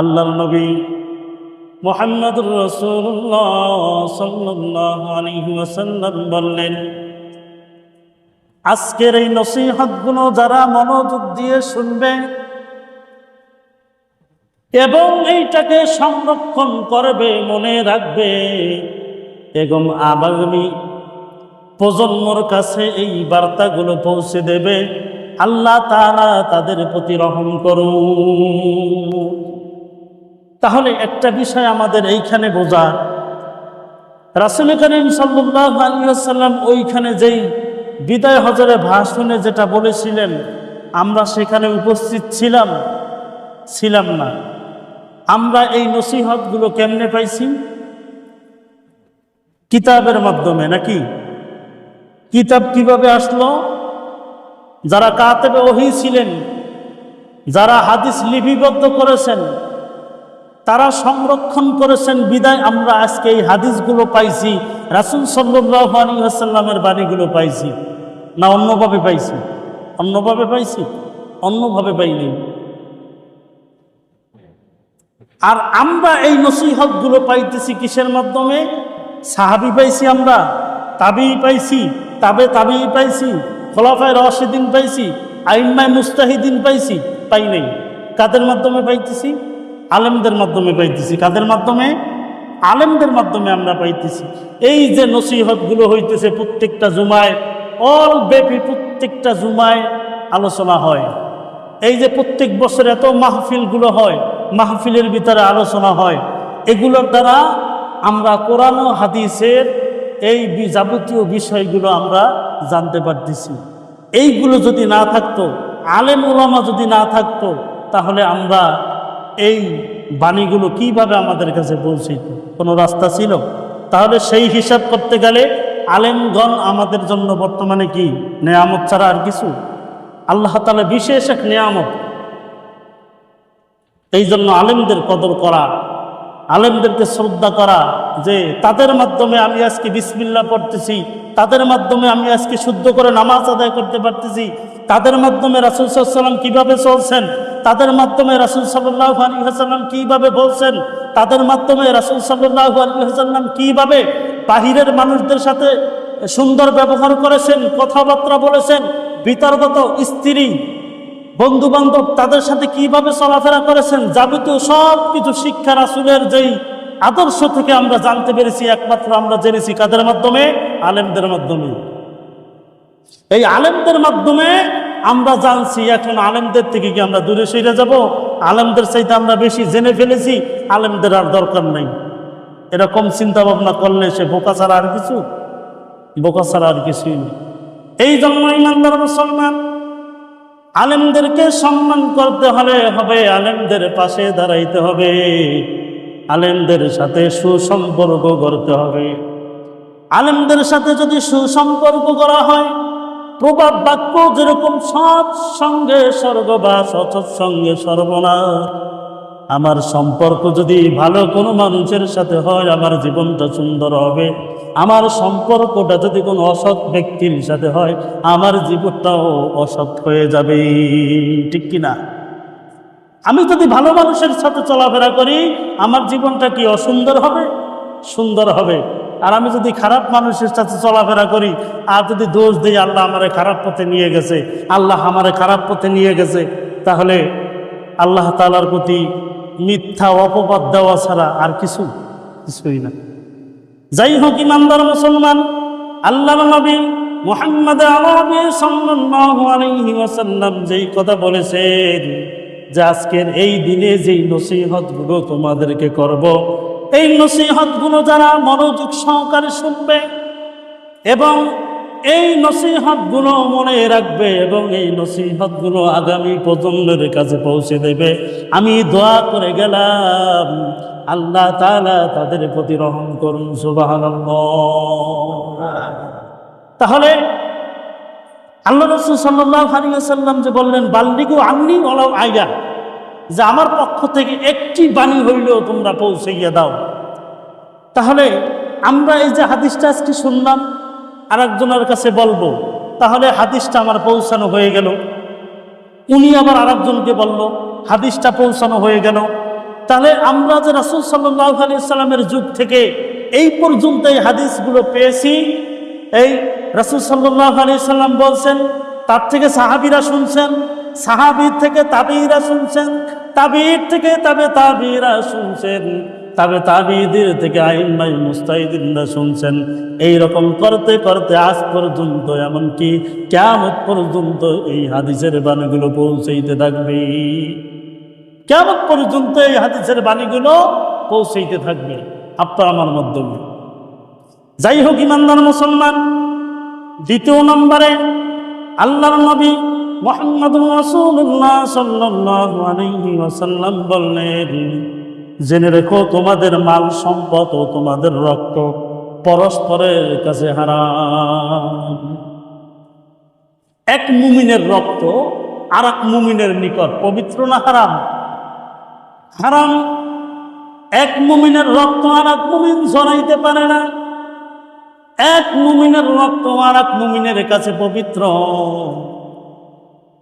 আল্লাহর নবী মোহাম্মদুর রসুল্লাহ বললেন, আজকের এই নসিহতগুলো যারা মনোযোগ দিয়ে শুনবে এবং এইটাকে সংরক্ষণ করবে, মনে রাখবে, এবং আগামী প্রজন্মর কাছে এই বার্তাগুলো পৌঁছে দেবে, আল্লাহ তারা তাদের প্রতি রহম করুন। তাহলে একটা বিষয় আমাদের এইখানে বোঝা। রাসুল করিম সাল্লাহ আলিয়াল্লাম ওইখানে যেই বিদায় হজরে ভাষণে যেটা বলেছিলেন, আমরা সেখানে উপস্থিত ছিলাম ছিলাম না। আমরা এই নসিহতগুলো কেমনে পাইছি? কিতাবের মাধ্যমে নাকি? কিতাব কীভাবে আসলো? যারা কাতেবে ওহি ছিলেন, যারা হাদিস লিপিবদ্ধ করেছেন তারা সংরক্ষণ করেছেন, বিদায় আমরা আজকে এই হাদিসগুলো পাইছি, রাসুল সাল্লাহ আলী আসাল্লামের বাণীগুলো পাইছি। না, অন্যভাবে পাইছি। অন্যভাবে পাইছি? অন্যভাবে পাইনি। আর আমরা এই নসিহতগুলো পাইতেছি কিসের মাধ্যমে? সাহাবি পাইছি আমরা তাবি পাইছি, তাবে তাবি পাইছি, খোলাফায় রশিদিন পাইছি আইনমায় মুস্তাহিদিন পাইছি, পাই নাই। কাদের মাধ্যমে পাইতেছি? আলেমদের মাধ্যমে পাইতেছি। কাদের মাধ্যমে? আলেমদের মাধ্যমে আমরা পাইতেছি। এই যে নসিহতগুলো হইতেছে প্রত্যেকটা জুমায় অল ব্যাপী প্রত্যেকটা জুমায় আলোচনা হয়। এই যে প্রত্যেক বছর এত মাহফিলগুলো হয়, মাহফিলের ভিতরে আলোচনা হয়, এগুলোর দ্বারা আমরা কোরআন হাদিসের এই যাবতীয় বিষয়গুলো আমরা জানতে পারতেছি। এইগুলো যদি না থাকতো, আলেম ওলামা যদি না থাকতো, তাহলে আমরা এই বাণীগুলো কীভাবে আমাদের কাছে পৌঁছিত কোনো রাস্তা ছিল? তাহলে সেই হিসাব করতে গেলে আলেমগণ আমাদের জন্য বর্তমানে কি? নেয়ামত ছাড়া আর কিছু? আল্লাহ তালা বিশেষ এক নেয়ামত। এই জন্য আলেমদের কদর করা, আলেমদেরকে শ্রদ্ধা করা যে তাদের মাধ্যমে আমি আজকে বিসমিল্লা পড়তেছি, তাদের মাধ্যমে আমি আজকে শুদ্ধ করে নামাজ আদায় করতে পারতেছি, তাদের মাধ্যমে রাসুল সাল্লাম কীভাবে চলছেন তাদের মাধ্যমে রাসুল সাল্লাহ আলী হাসাল্লাম কীভাবে বলছেন? তাদের মাধ্যমে রাসুল সাল্লাহ আলী হাসাল্লাম কীভাবে বাহিরের মানুষদের সাথে সুন্দর ব্যবহার করেছেন, কথাবার্তা বলেছেন? বিতর্গত স্ত্রী বন্ধু বান্ধব তাদের সাথে কীভাবে চলাফেরা করেছেন? যাবতীয় সব কিছু শিক্ষা রাসুলের যেই আদর্শ থেকে আমরা জানতে পেরেছি, একমাত্র আমরা জেনেছি কাদের মাধ্যমে? আলেমদের মাধ্যমে। এই আলেমদের মাধ্যমে আমরা জানছি, এখন আলেমদের থেকে কি আমরা দূরে সরে যাব? আলেমদের চাইতে আমরা বেশি জেনে ফেলেছি, আলেমদের আর দরকার নাই। এরকম চিন্তা ভাবনা করলে সে বোকা ছাড়া আর কিছু? বোকা ছাড়া আর কিছুই নেই। এই জন্য ইমানদার মুসলমান, আলেমদেরকে সম্মান করতে হলে হবে, আলেমদের পাশে দাঁড়াইতে হবে। আলেমদের সাথে সুসম্পর্ক করতে হবে। আলেমদের সাথে যদি সুসম্পর্ক করা হয় প্রবাদ বাক্য যেরকম সৎ সঙ্গে স্বর্গবাস, অসৎ সঙ্গে সর্বনাশ। আমার সম্পর্ক যদি ভালো কোনো মানুষের সাথে হয়, আমার জীবনটা সুন্দর হবে। আমার সম্পর্কটা যদি কোনো অসৎ ব্যক্তির সাথে হয়, আমার জীবনটাও অসৎ হয়ে যাবে। ঠিক কিনা আমি যদি ভালো মানুষের সাথে চলাফেরা করি, আমার জীবনটা কি অসুন্দর হবে? সুন্দর হবে। আর আমি যদি খারাপ মানুষের সাথে চলাফেরা করি, আর যদি দোষ দিই, আল্লাহ আমারে খারাপ পথে নিয়ে গেছে। আল্লাহ আমারে খারাপ পথে নিয়ে গেছে। তাহলে আল্লাহ তালার প্রতি মিথ্যা অপবাদ দেওয়া ছাড়া আর কিছু, কিছুই না। যাই হোক, ইমানদার মুসলমান আল্লাহ নবী মোহাম্মদ যেই কথা বলেছেন যে আজকের এই দিনে যেই নসিহতগুলো তোমাদেরকে করব এই নসিহতগুলো যারা মনোযোগ সহকারে শুনবে এবং এই নসিহতগুলো মনে রাখবে এবং এই নসিহতগুলো আগামী প্রজন্মের কাছে পৌঁছে দেবে। আমি দোয়া করে গেলাম, আল্লাহ তাআলা তাদের প্রতি রহম করুন, সুবহানাল্লাহ। তাহলে আল্লাহ রসুল সাল্লাহ আলিয়াল্লাম যে বললেন, বাল্লিগু আন্নি ওলাও আইয়া। যে আমার পক্ষ থেকে একটি বাণী হইলেও তোমরা পৌঁছাইয়া দাও। তাহলে আমরা এই যে হাদিসটা আজকে শুনলাম আর একজনের কাছে বলব, তাহলে হাদিসটা আমার পৌঁছানো হয়ে গেল। উনি আবার আরেকজনকে বলল, হাদিসটা পৌঁছানো হয়ে গেল। তাহলে আমরা যে রাসুল সাল্লাহ আলি সাল্লামের যুগ থেকে এই পর্যন্ত এই হাদিসগুলো পেয়েছি। এই রাসুল সাল্লাহ আলি সাল্লাম বলছেন, তার থেকে সাহাবিরা শুনছেন সাহাবির থেকে তাবিরা শুনছেন, তাবির থেকে তবে তাবিরা শুনছেন, তবে তাবিদের থেকে আইনমাই মুস্তাহিদিনরা শুনছেন। এই রকম করতে করতে আজ পর্যন্ত এমনকি কেমন পর্যন্ত এই হাদিসের বাণীগুলো পৌঁছাইতে থাকবে। কেমন পর্যন্ত এই হাদিসের বাণীগুলো পৌঁছাইতে থাকবে। আপনার আমার মাধ্যমে যাই হোক, ইমানদার মুসলমান, দ্বিতীয় নম্বরে আল্লাহর নবী মোহাম্মদ রসুল্লাহ সাল্লাল্লাহু আলাইহি ওয়াসাল্লাম বললেন, জেনে রেখো, তোমাদের মাল সম্পদ ও তোমাদের রক্ত পরস্পরের কাছে হারাম। এক মুমিনের রক্ত আর এক মুমিনের নিকট পবিত্র না হারাম? হারাম। এক মুমিনের রক্ত আর এক মুমিন জড়াইতে পারে না। এক মুমিনের রক্ত আর এক মুমিনের কাছে পবিত্র।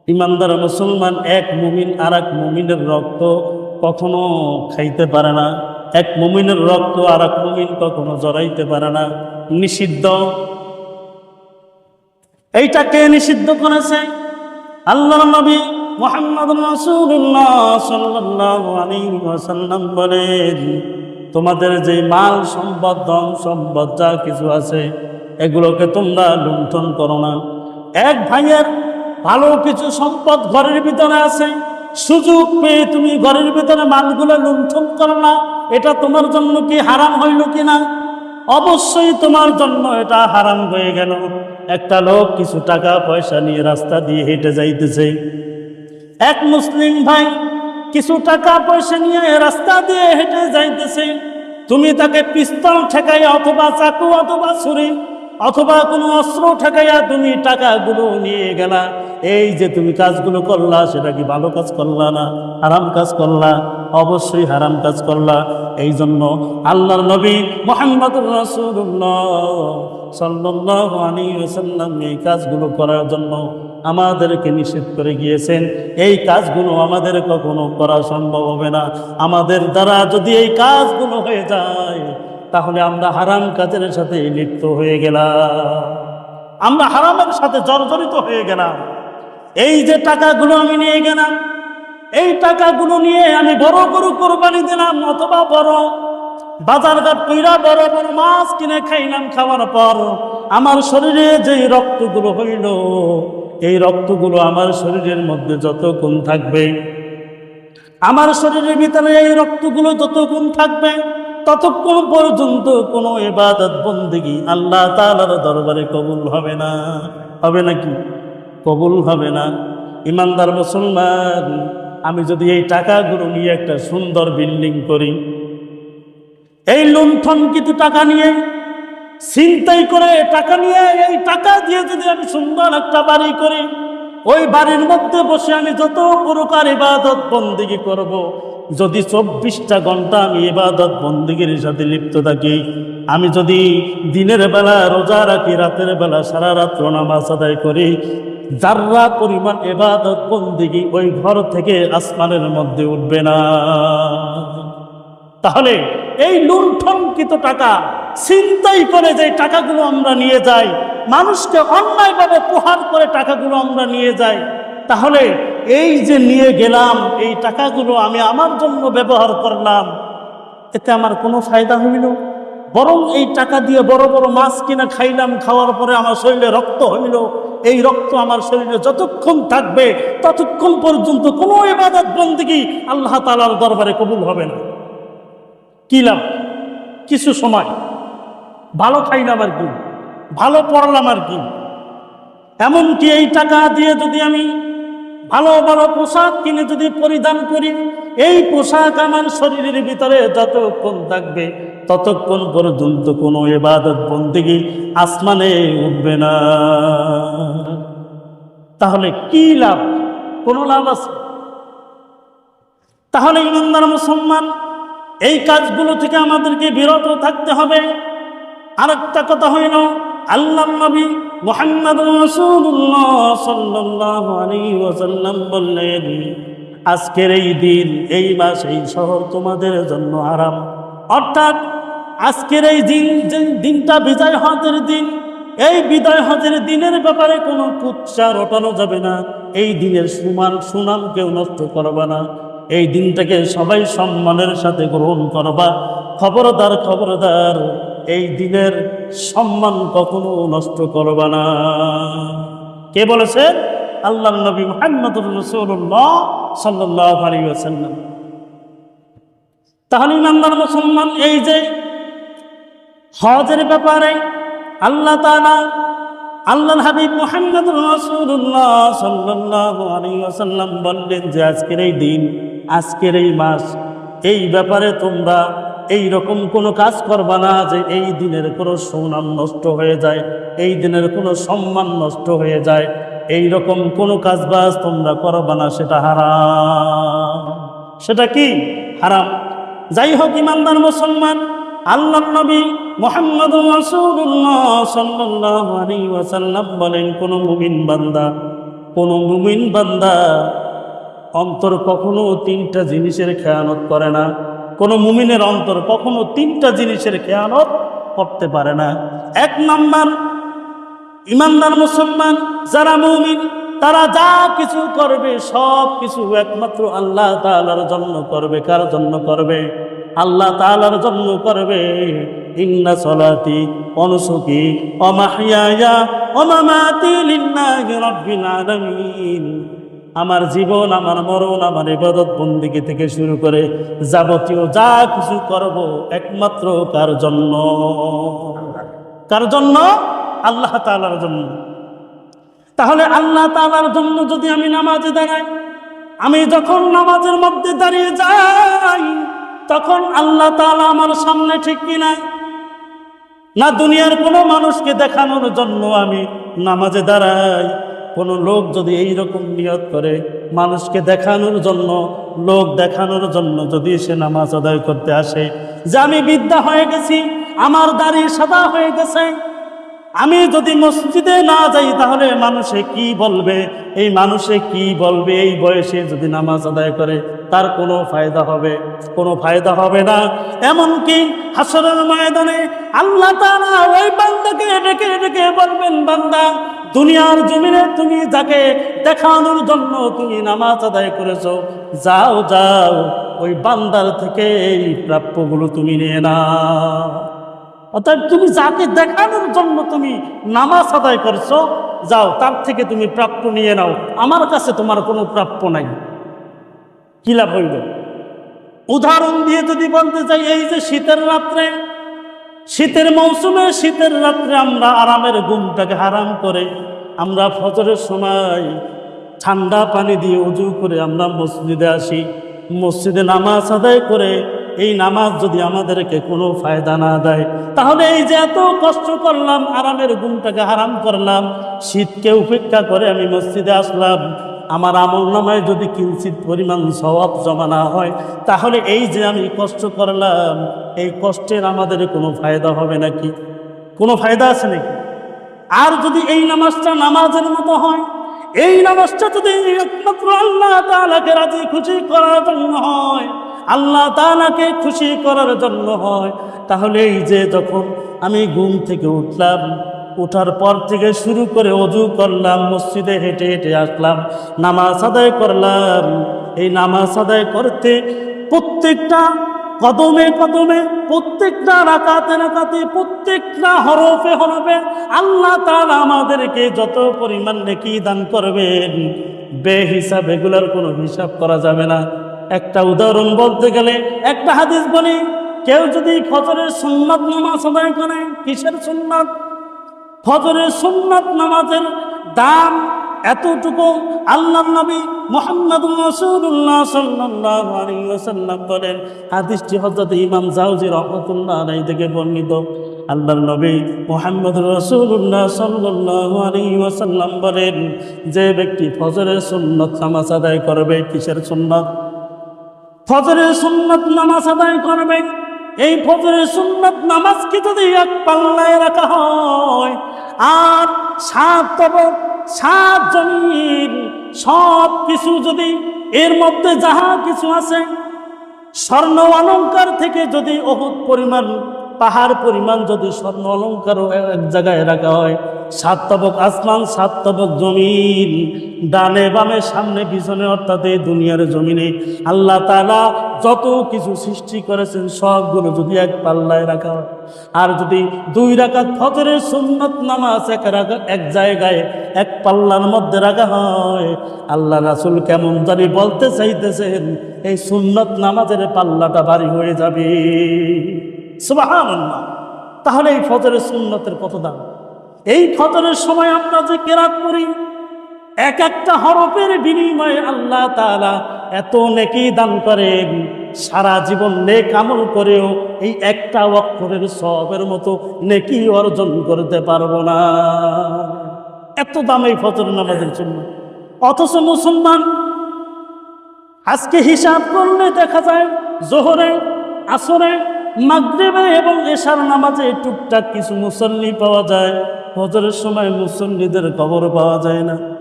ইমানদার মুসলমান এক মুমিন আর এক মুমিনের রক্ত কখনো খাইতে পারে না। এক মুমিনের রক্ত আর এক মুমিন কখনো জড়াইতে পারে না। নিষিদ্ধ। এইটা কে নিষিদ্ধ করেছে? আল্লাহ নবী মোহাম্মদ আলাইহি ওয়াসাল্লাম বলেন, তোমাদের যে মাল সম্পদ, ধন সম্পদ যা কিছু আছে, এগুলোকে তোমরা লুণ্ঠন করো না। এক ভাইয়ের ভালো কিছু সম্পদ ঘরের ভিতরে আছে, সুযোগ পেয়ে তুমি ঘরের ভিতরে মালগুলো লুণ্ঠন করো না, এটা তোমার জন্য কি হারাম হইল কি না? অবশ্যই তোমার জন্য এটা হারাম হয়ে গেল। একটা লোক কিছু টাকা পয়সা নিয়ে রাস্তা দিয়ে হেঁটে যাইতেছে। এক মুসলিম ভাই কিছু টাকা পয়সা নিয়ে রাস্তা দিয়ে হেঁটে যাইতেছে। তুমি তাকে পিস্তল ঠেকাই অথবা চাকু অথবা ছুরি অথবা কোনো অস্ত্র ঠেকাইয়া তুমি টাকাগুলো নিয়ে গেলা। এই যে তুমি কাজগুলো করলা, সেটা কি ভালো কাজ করলা না হারাম কাজ করলা? অবশ্যই হারাম কাজ করলা। এই জন্য আল্লাহর নবী মোহাম্মদ সাল্লাল্লাহু আলাইহি এই কাজগুলো করার জন্য আমাদেরকে নিষেধ করে গিয়েছেন। এই কাজগুলো আমাদের কখনো করা সম্ভব হবে না। আমাদের দ্বারা যদি এই কাজগুলো হয়ে যায় তাহলে আমরা হারাম কাজের সাথে লিপ্ত হয়ে গেলাম। আমরা হারামের সাথে জর্জরিত হয়ে গেলাম। এই যে টাকাগুলো আমি নিয়ে গেলাম, এই টাকাগুলো নিয়ে আমি বড় গরু কোরবানি দিলাম, অথবা বড় বাজারঘাট কইরা বড় বড় মাছ কিনে খাইলাম খাওয়ার পর আমার শরীরে যে রক্তগুলো হইল, এই রক্তগুলো আমার শরীরের মধ্যে যতক্ষণ থাকবে, আমার শরীরের ভিতরে এই রক্তগুলো যতক্ষণ থাকবে ততক্ষণ পর্যন্ত কোনো এবাদত বন্দিগি আল্লাহ তালার দরবারে কবুল হবে না। হবে নাকি কবুল হবে না। ইমানদার মুসলমান, আমি যদি এই টাকাগুলো নিয়ে একটা সুন্দর বিল্ডিং করি, এই লুণ্ঠন কিছু টাকা নিয়ে, ছিনতাই করে টাকা নিয়ে, এই টাকা দিয়ে যদি আমি সুন্দর একটা বাড়ি করি ওই বাড়ির মধ্যে বসে আমি যত প্রকার ইবাদত বন্দিগি করব। যদি চব্বিশটা ঘণ্টা আমি ইবাদত বন্দিগির সাথে লিপ্ত থাকি, আমি যদি দিনের বেলা রোজা রাখি, রাতের বেলা সারা রাত্র নামাজ আদায় করি, যার্রা পরিমাণ এবাদত বন্দিগি ওই ঘর থেকে আসমানের মধ্যে উঠবে না তাহলে এই লুণ্ঠনকৃত টাকা চিন্তাই করে যে টাকাগুলো আমরা নিয়ে যাই, মানুষকে অন্যায়ভাবে প্রহার করে টাকাগুলো আমরা নিয়ে যাই, তাহলে এই যে নিয়ে গেলাম, এই টাকাগুলো আমি আমার জন্য ব্যবহার করলাম, এতে আমার কোনো ফায়দা হইল? বরং এই টাকা দিয়ে বড় বড় মাছ কিনা খাইলাম, খাওয়ার পরে আমার শরীরে রক্ত হইল, এই রক্ত আমার শরীরে যতক্ষণ থাকবে, ততক্ষণ পর্যন্ত কোনো এবাদত বন্দিগি আল্লাহ তালার দরবারে কবুল হবে না। কি লাভ? কিছু সময়। ভালো খাইলাম আর কি ভালো পড়লাম আর কি এমনকি এই টাকা দিয়ে যদি আমি ভালো ভালো পোশাক কিনে যদি পরিধান করি, এই পোশাক আমার শরীরের ভিতরে যতক্ষণ থাকবে, ততক্ষণ পর্যন্ত কোনো এবাদত বন্দিগি আসমানে উঠবে না। তাহলে কি লাভ? কোনো লাভ আছে? তাহলে ইমানদার মুসলমান এই কাজগুলো থেকে আমাদেরকে বিরত থাকতে হবে। আর একটা কথা হইল আল্লাহ নবী মোহাম্মদ ওয়াসাল্লাম বললেন, আজকের এই দিন, এই মাস, এই শহর তোমাদের জন্য আরাম অর্থাৎ আজকের এই দিন যে দিনটা বিজয় হজের দিন, এই বিদায় হজের দিনের ব্যাপারে কোনো কুৎসা রটানো যাবে না। এই দিনের সুমান সুনাম কেউ নষ্ট করবে না। এই দিনটাকে সবাই সম্মানের সাথে গ্রহণ করবা। খবরদার খবরদার, এই দিনের সম্মান কখনো নষ্ট করবা না। কে বলেছে? আল্লাহ নবী মোহাম্মদুর রসুল্লাহ সাল্লাহ আলী আসাল্লাম তাহলে ইমানদার মুসলমান, এই যে হজের ব্যাপারে আল্লাহ তালা আল্লাহ হাবিব মোহাম্মদ রসুল্লাহ সাল্লাহ আলী আসাল্লাম বললেন যে আজকের এই দিন আজকের এই মাস, এই ব্যাপারে তোমরা এই রকম কোনো কাজ করবা না যে এই দিনের কোনো সুনাম নষ্ট হয়ে যায়, এই দিনের কোনো সম্মান নষ্ট হয়ে যায়। এই রকম কোনো কাজ বাজ তোমরা করবা না, সেটা হারাম। সেটা কি? হারাম। যাই হোক, ইমানদার মুসলমান আল্লাহ নবী মোহাম্মদ ওয়াসাল্লাম বলেন, কোনো মুমিন বান্দা, কোনো মুমিন বান্দা অন্তর কখনো তিনটা জিনিসের খেয়ানত করে না। কোনো মুমিনের অন্তর কখনো তিনটা জিনিসের খেয়ানত করতে পারে না। এক নাম্বার, ইমানদার মুসলমান, যারা মুমিন, তারা যা কিছু করবে, সব কিছু একমাত্র আল্লাহ তাআলার জন্য করবে। কার জন্য করবে? আল্লাহ তাআলার জন্য করবে। ইন্না সলাতি অনুসুকি অমাহিয়া অমামাতি লিল্লাহি রাব্বিল আলামিন। আমার জীবন, আমার মরণ, আমার ইবাদত বন্দিকে থেকে শুরু করে যাবতীয় যা কিছু করব একমাত্র কার জন্য? কার জন্য? আল্লাহ তালার জন্য। তাহলে আল্লাহ তালার জন্য যদি আমি নামাজে দাঁড়াই, আমি যখন নামাজের মধ্যে দাঁড়িয়ে যাই, তখন আল্লাহ তালা আমার সামনে ঠিক কিনা না দুনিয়ার কোনো মানুষকে দেখানোর জন্য আমি নামাজে দাঁড়াই কোনো লোক যদি এই রকম নিয়ত করে মানুষকে দেখানোর জন্য, লোক দেখানোর জন্য যদি সে নামাজ আদায় করতে আসে, যে আমি বিদ্যা হয়ে গেছি, আমার দাড়ি সাদা হয়ে গেছে, আমি যদি মসজিদে না যাই, তাহলে মানুষে কি বলবে? এই মানুষে কি বলবে? এই বয়সে যদি নামাজ আদায় করে, তার কোনো ফায়দা হবে? কোনো ফায়দা হবে না। এমনকি হাসরের ময়দানে আল্লাহ তাআলা ওই বান্দাকে ডেকে ডেকে বলবেন, বান্দা দুনিয়ার জমিনে তুমি যাকে দেখানোর জন্য তুমি নামাজ আদায় করেছ, যাও যাও, ওই বান্দার থেকে এই প্রাপ্যগুলো তুমি নিয়ে নাও। অর্থাৎ তুমি যাকে দেখানোর জন্য তুমি নামাজ আদায় করছ, যাও, তার থেকে তুমি প্রাপ্য নিয়ে নাও। আমার কাছে তোমার কোনো প্রাপ্য নাই। কি লাভ হইল? উদাহরণ দিয়ে যদি বলতে চাই, এই যে শীতের রাত্রে শীতের মৌসুমে, শীতের রাত্রে আমরা আরামের ঘুমটাকে হারাম করে আমরা ফজরের সময় ঠান্ডা পানি দিয়ে উজু করে আমরা মসজিদে আসি। মসজিদে নামাজ আদায় করে এই নামাজ যদি আমাদেরকে কোনো ফায়দা না দেয়, তাহলে এই যে এত কষ্ট করলাম, আরামের ঘুমটাকে হারাম করলাম, শীতকে উপেক্ষা করে আমি মসজিদে আসলাম। আমার আমল নামায় যদি কিঞ্চিত পরিমাণ স্বভাব জমা না হয়, তাহলে এই যে আমি কষ্ট করলাম এই কষ্টের আমাদের কোনো ফায়দা হবে নাকি? কোনো ফায়দা আছে নাকি? আর যদি এই নামাজটা নামাজের মতো হয়, এই নামাজটা যদি একমাত্র আল্লাহ তালাকে রাজি খুশি করার জন্য হয়, আল্লাহ তালাকে খুশি করার জন্য হয়, তাহলে এই যে যখন আমি ঘুম থেকে উঠলাম, উঠার পর থেকে শুরু করে অজু করলাম, মসজিদে হেঁটে হেঁটে আসলাম, নামাজ আদায় করলাম, এই নামাজ আদায় করতে প্রত্যেকটা কদমে কদমে প্রত্যেকটা রাকাতে রাকাতে, প্রত্যেকটা হরফে হরফে আল্লাহ তাআলা আমাদেরকে যত পরিমাণ নেকি দান করবেন বে হিসাব এগুলার কোনো হিসাব করা যাবে না। একটা উদাহরণ বলতে গেলে, একটা হাদিস বলি, কেউ যদি ফজরের সুন্নাত নামাজ আদায় করে, কিসের সুন্নাত? ফজরের সুন্নাত নামাজের দাম এতটুকু আল্লাহ নবী মোহাম্মদ রসুল্লাহ সাল্লাহ আলী বলেন। হাদিসটি হজরত ইমাম জাউজি রহমতুল্লাহ আলাই থেকে বর্ণিত। আল্লাহ নবী মোহাম্মদ রসুল্লাহ সাল্লাহ বলেন, যে ব্যক্তি ফজরের সুন্নত নামাজ আদায় করবে, কিসের সুন্নত? ফজরের সুন্নত নামাজ আদায় করবে। এই ফজরের সুন্নত নামাজকে যদি এক পাল্লায় রাখা হয়, আর সাত সাত জমিন, সব কিছু যদি এর মধ্যে যাহা কিছু আছে, স্বর্ণ অলঙ্কার থেকে যদি অহুত পরিমাণ, পাহাড় পরিমাণ যদি স্বর্ণ অলঙ্কার এক জায়গায় রাখা হয়, সাত তবক আসমান, সাত তবক জমিন, ডানে বামে সামনে পিছনে অর্থাৎ এই দুনিয়ার জমিনে, আল্লাহ তাআলা যত কিছু সৃষ্টি করেছেন, সবগুলো যদি এক পাল্লায় রাখা হয়, আর যদি দুই রাকাত ফজরের সুন্নত নামাজ এক রাখা এক জায়গায় এক পাল্লার মধ্যে রাখা হয়, আল্লাহ রাসুল কেমন জানি বলতে চাইতেছেন, এই সুন্নত নামাজের পাল্লাটা ভারী হয়ে যাবে। তাহলে এই ফজরের সুন্নতের কত দাম? এই ফজরের সময় আমরা যে কেরাত করি এক একটা হরফের বিনিময়ে আল্লাহ তাআলা এত নেকি দান করেন। সারা জীবন নেক আমল করেও এই একটা অক্ষরের সবের মতো নেকি অর্জন করতে পারব না। এত দাম এই ফজর নামাজের জন্য। অথচ মুসলমান আজকে হিসাব করলে দেখা যায় জোহরে, আসরে, মাগরিবে এবং এশার নামাজে টুকটাক কিছু মুসল্লি পাওয়া যায়। ফজরের সময় মুসল্লিদের খবর পাওয়া যায় না।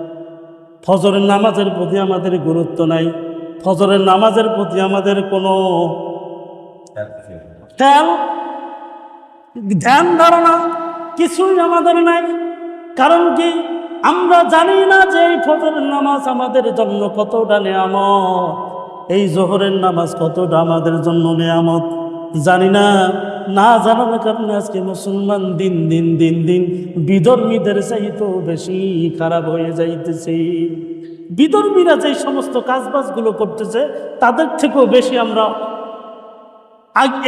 ফজরের নামাজের প্রতি আমাদের গুরুত্ব নাই। ফজরের নামাজের প্রতি আমাদের কোনো খেয়াল ধ্যান ধারণা কিছুই আমাদের নাই। কারণ কি? আমরা জানি না যে এই ফজরের নামাজ আমাদের জন্য কতটা নেয়ামত। এই জোহরের নামাজ কতটা আমাদের জন্য নেয়ামত? জানি না। না জানার কারণে আজকে মুসলমান দিন দিন দিন দিন বিধর্মীদের চাইতেও বেশি খারাপ হয়ে যাইতেছে। বিধর্মীরা যে সমস্ত কাজবাজগুলো করতেছে, তাদের থেকেও বেশি আমরা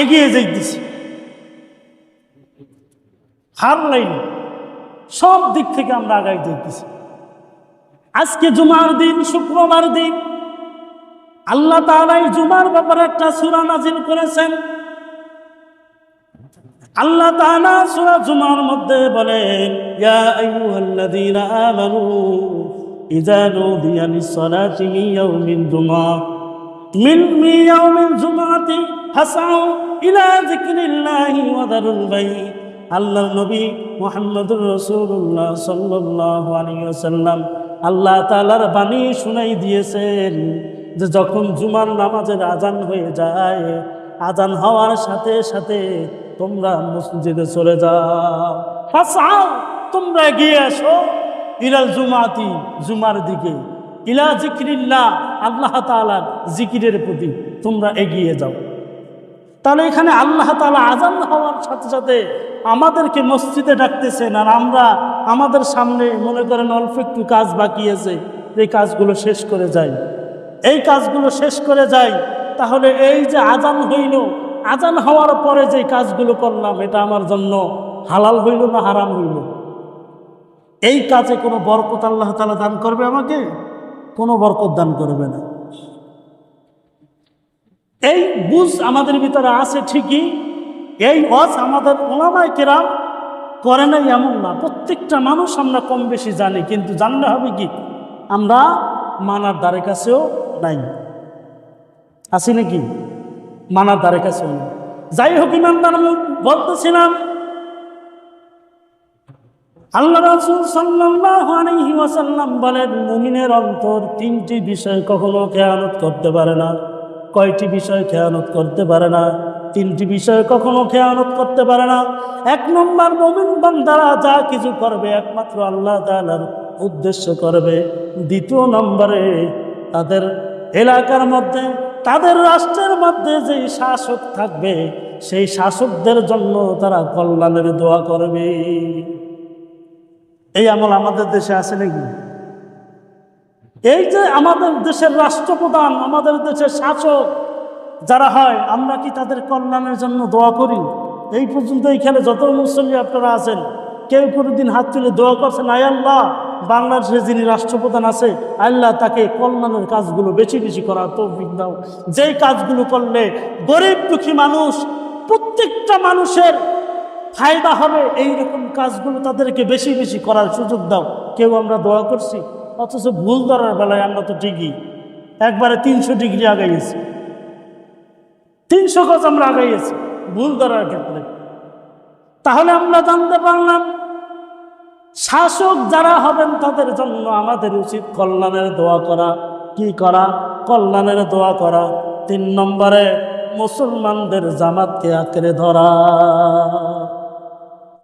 এগিয়ে যাইতেছি। হার লাইন সব দিক থেকে আমরা আগাই যাইতেছি। আজকে জুমার দিন, শুক্রবার দিন, আল্লাহ তাআলা এই জুমার ব্যাপারে একটা সূরা নাজিল করেছেন। আল্লাহ তাআলা সূরা জুমার মধ্যে বলেন, ইয়া আইয়ুহাল্লাযীনা আমানু, ইযা নুদিয়া লিস-সালাতি মিন ইয়াউমিল জুমআ, মিন মিন ইয়াউমিল জুমআতি ফাসাউ ইলা যিকরিল্লাহি ওয়া দারুল বাই আল্লাহর নবী মুহাম্মদুর রাসূলুল্লাহ সাল্লাল্লাহু আলাইহি ওয়াসাল্লাম আল্লাহ তাআলার বাণী শুনাই দিয়েছেন যে যখন জুমার নামাজের আজান হয়ে যায় আজান হওয়ার সাথে সাথে তোমরা মসজিদে চলে যাও। তোমরা এগিয়ে আসো ইলাল জুমাতি, জুমার দিকে। ইলা জিক্রিল্লাহ, আল্লাহ তাআলার জিকিরের প্রতি তোমরা এগিয়ে যাও। তাহলে এখানে আল্লাহ তাআলা আজান হওয়ার সাথে সাথে আমাদেরকে মসজিদে ডাকতেছেন আর আমরা আমাদের সামনে মনে করেন অল্প একটু কাজ বাকি আছে, এই কাজগুলো শেষ করে যাই। এই কাজগুলো শেষ করে যাই, তাহলে এই যে আজান হইল আজান হওয়ার পরে যে কাজগুলো করলাম, এটা আমার জন্য হালাল হইল না হারাম হইল? এই কাজে কোনো বরকত আল্লাহ তালা দান করবে আমাকে? কোনো বরকত দান করবে না। এই বুঝ আমাদের ভিতরে আছে ঠিকই, এই ওয়াজ আমাদের ওলামায় কেরাম করে নাই এমন না। প্রত্যেকটা মানুষ আমরা কম বেশি জানি, কিন্তু জানলে হবে কি? আমরা মানার দ্বারে কাছেও নাই। আছি নাকি? মানার দ্বারে নাই যাই হোক, ইমানদার বলতেছিলাম আল্লাহ রাসূল সাল্লাল্লাহু আলাইহি ওয়াসাল্লাম বলেন, মুমিনের অন্তর তিনটি বিষয় কখনো খেয়ানত করতে পারে না, কয়টি বিষয় খেয়ানত করতে পারে না, তিনটি বিষয় কখনো খেয়ানত করতে পারে না। এক নম্বর, মুমিন বান্দারা যা কিছু করবে একমাত্র আল্লাহ তাআলার উদ্দেশ্য করবে। দ্বিতীয় নম্বরে, তাদের এলাকার মধ্যে তাদের রাষ্ট্রের মধ্যে যেই শাসক থাকবে, সেই শাসকদের জন্য তারা কল্যাণের দোয়া করবে। এই আমল আমাদের দেশে আছে নাকি? এই যে আমাদের দেশের রাষ্ট্রপ্রধান, আমাদের দেশের শাসক যারা হয়, আমরা কি তাদের কল্যাণের জন্য দোয়া করি? এই পর্যন্ত এইখানে যত মুসল্লি আপনারা আছেন, কেউ কোনোদিন হাত তুলে দোয়া করছেন আয় আল্লাহ বাংলাদেশে যিনি রাষ্ট্রপ্রধান আছে, আল্লাহ তাকে কল্যাণের কাজগুলো বেশি বেশি করার তৌফিক দাও। যেই কাজগুলো করলে গরিব দুঃখী মানুষ, প্রত্যেকটা মানুষের ফায়দা হবে এই রকম কাজগুলো তাদেরকে বেশি বেশি করার সুযোগ দাও। কেউ আমরা দোয়া করছি, অথচ ভুল ধরার বেলায় আমরা তো ঠিকই একবারে তিনশো ডিগ্রি আগাইয়েছি তিনশো গজ আমরা আগাইয়েছি ভুল ধরার ক্ষেত্রে। তাহলে আমরা জানতে পারলাম শাসক যারা হবেন তাদের জন্য আমাদের উচিত কল্যাণের দোয়া করা। কি করা? কল্যাণের দোয়া করা। তিন নম্বরে মুসলমানদের জামাতকে আঁকড়ে ধরা।